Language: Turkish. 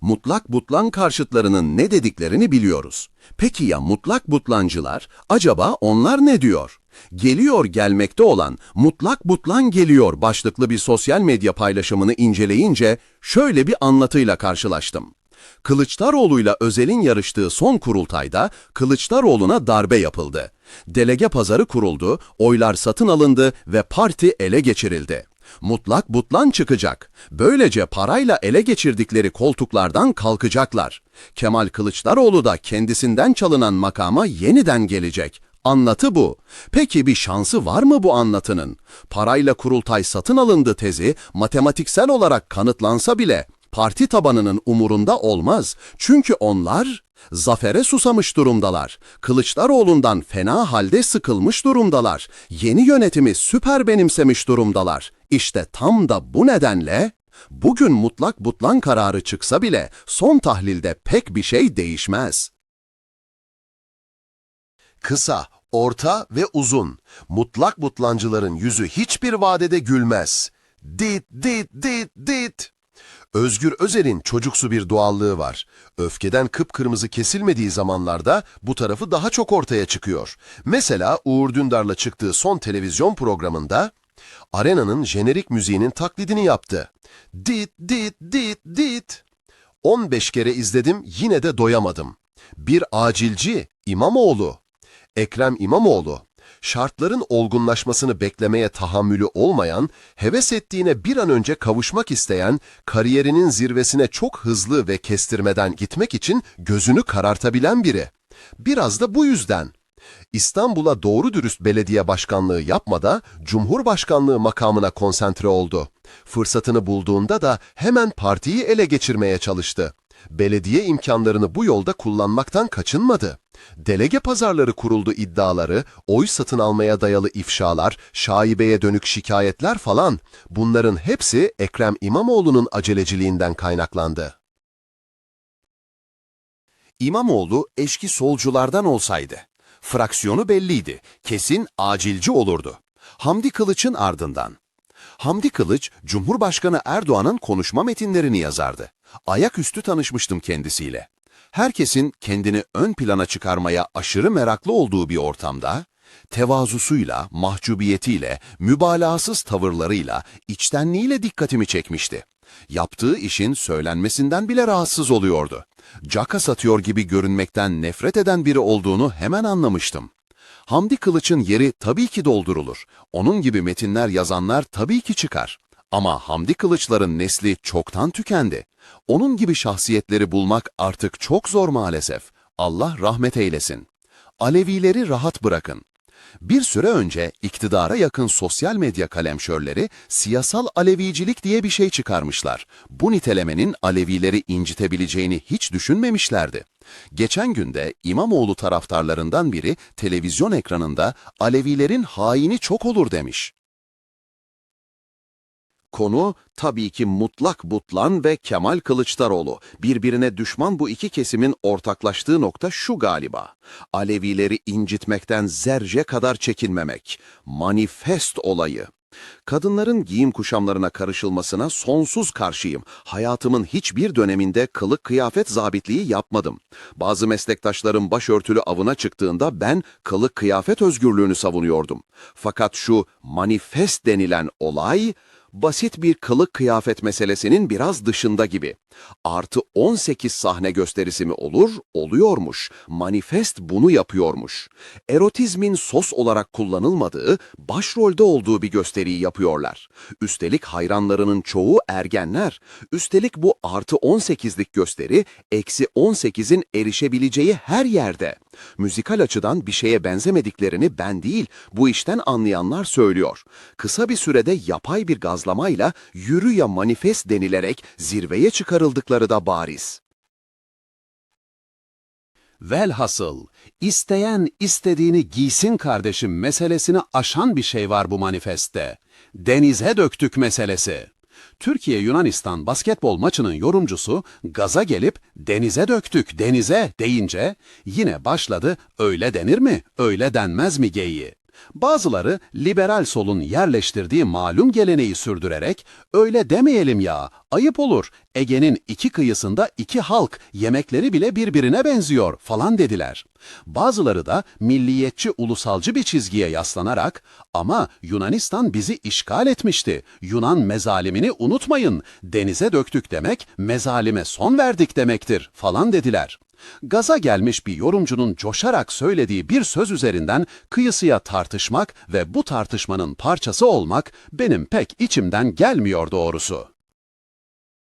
Mutlak butlan karşıtlarının ne dediklerini biliyoruz. Peki ya mutlak butlancılar? Acaba onlar ne diyor? Geliyor gelmekte olan Mutlak Butlan Geliyor başlıklı bir sosyal medya paylaşımını inceleyince şöyle bir anlatıyla karşılaştım. Kılıçdaroğlu'yla Özel'in yarıştığı son kurultayda Kılıçdaroğlu'na darbe yapıldı. Delege pazarı kuruldu, oylar satın alındı ve parti ele geçirildi. Mutlak butlan çıkacak. Böylece parayla ele geçirdikleri koltuklardan kalkacaklar. Kemal Kılıçdaroğlu da kendisinden çalınan makama yeniden gelecek. Anlatı bu. Peki bir şansı var mı bu anlatının? Parayla kurultay satın alındı tezi matematiksel olarak kanıtlansa bile parti tabanının umurunda olmaz. Çünkü onlar zafere susamış durumdalar. Kılıçdaroğlu'ndan fena halde sıkılmış durumdalar. Yeni yönetimi süper benimsemiş durumdalar. İşte tam da bu nedenle bugün mutlak butlan kararı çıksa bile son tahlilde pek bir şey değişmez. Kısa, orta ve uzun. Mutlak butlancıların yüzü hiçbir vadede gülmez. Dit, dit, dit, dit. Özgür Özel'in çocuksu bir doğallığı var. Öfkeden kıpkırmızı kesilmediği zamanlarda bu tarafı daha çok ortaya çıkıyor. Mesela Uğur Dündar'la çıktığı son televizyon programında Arena'nın jenerik müziğinin taklidini yaptı. Dit, dit, dit, dit. 15 kere izledim yine de doyamadım. Bir acilci İmamoğlu. Ekrem İmamoğlu, şartların olgunlaşmasını beklemeye tahammülü olmayan, heves ettiğine bir an önce kavuşmak isteyen, kariyerinin zirvesine çok hızlı ve kestirmeden gitmek için gözünü karartabilen biri. Biraz da bu yüzden. İstanbul'a doğru dürüst belediye başkanlığı yapmada Cumhurbaşkanlığı makamına konsantre oldu. Fırsatını bulduğunda da hemen partiyi ele geçirmeye çalıştı. Belediye imkanlarını bu yolda kullanmaktan kaçınmadı. Delege pazarları kuruldu iddiaları, oy satın almaya dayalı ifşalar, şaibeye dönük şikayetler falan bunların hepsi Ekrem İmamoğlu'nun aceleciliğinden kaynaklandı. İmamoğlu eşki solculardan olsaydı, fraksiyonu belliydi, kesin acilci olurdu. Hamdi Kılıç'ın ardından. Hamdi Kılıç, Cumhurbaşkanı Erdoğan'ın konuşma metinlerini yazardı. Ayaküstü tanışmıştım kendisiyle. Herkesin kendini ön plana çıkarmaya aşırı meraklı olduğu bir ortamda, tevazusuyla, mahcubiyetiyle, mübalağasız tavırlarıyla, içtenliğiyle dikkatimi çekmişti. Yaptığı işin söylenmesinden bile rahatsız oluyordu. Caka satıyor gibi görünmekten nefret eden biri olduğunu hemen anlamıştım. Hamdi Kılıç'ın yeri tabii ki doldurulur. Onun gibi metinler yazanlar tabii ki çıkar. Ama Hamdi Kılıçların nesli çoktan tükendi. Onun gibi şahsiyetleri bulmak artık çok zor maalesef. Allah rahmet eylesin. Alevileri rahat bırakın. Bir süre önce iktidara yakın sosyal medya kalemşörleri siyasal alevicilik diye bir şey çıkarmışlar. Bu nitelemenin Alevileri incitebileceğini hiç düşünmemişlerdi. Geçen günde İmamoğlu taraftarlarından biri televizyon ekranında Alevilerin haini çok olur demiş. Konu tabii ki Mutlak Butlan ve Kemal Kılıçdaroğlu. Birbirine düşman bu iki kesimin ortaklaştığı nokta şu galiba. Alevileri incitmekten zerce kadar çekinmemek. Manifest olayı. Kadınların giyim kuşamlarına karışılmasına sonsuz karşıyım. Hayatımın hiçbir döneminde kılık kıyafet zabitliği yapmadım. Bazı meslektaşlarım başörtülü avına çıktığında ben kılık kıyafet özgürlüğünü savunuyordum. Fakat şu manifest denilen olay basit bir kılık kıyafet meselesinin biraz dışında gibi. Artı 18 sahne gösterisi mi olur? Oluyormuş. Manifest bunu yapıyormuş. Erotizmin sos olarak kullanılmadığı, başrolde olduğu bir gösteriyi yapıyorlar. Üstelik hayranlarının çoğu ergenler. Üstelik bu artı 18'lik gösteri, eksi 18'in erişebileceği her yerde. Müzikal açıdan bir şeye benzemediklerini ben değil, bu işten anlayanlar söylüyor. Kısa bir sürede yapay bir gazlamayla yürü ya manifest denilerek zirveye çıkarıldıkları da bariz. Velhasıl, isteyen istediğini giysin kardeşim meselesini aşan bir şey var bu manifeste. Denize döktük meselesi. Türkiye-Yunanistan basketbol maçının yorumcusu gaza gelip denize döktük denize deyince yine başladı öyle denir mi öyle denmez mi geyiği. Bazıları liberal solun yerleştirdiği malum geleneği sürdürerek öyle demeyelim ya, ayıp olur. Ege'nin iki kıyısında iki halk, yemekleri bile birbirine benziyor falan dediler. Bazıları da milliyetçi ulusalcı bir çizgiye yaslanarak ama Yunanistan bizi işgal etmişti. Yunan mezalimini unutmayın. Denize döktük demek mezalime son verdik demektir falan dediler. Gaza gelmiş bir yorumcunun coşarak söylediği bir söz üzerinden kıyısıya tartışmak ve bu tartışmanın parçası olmak benim pek içimden gelmiyor doğrusu.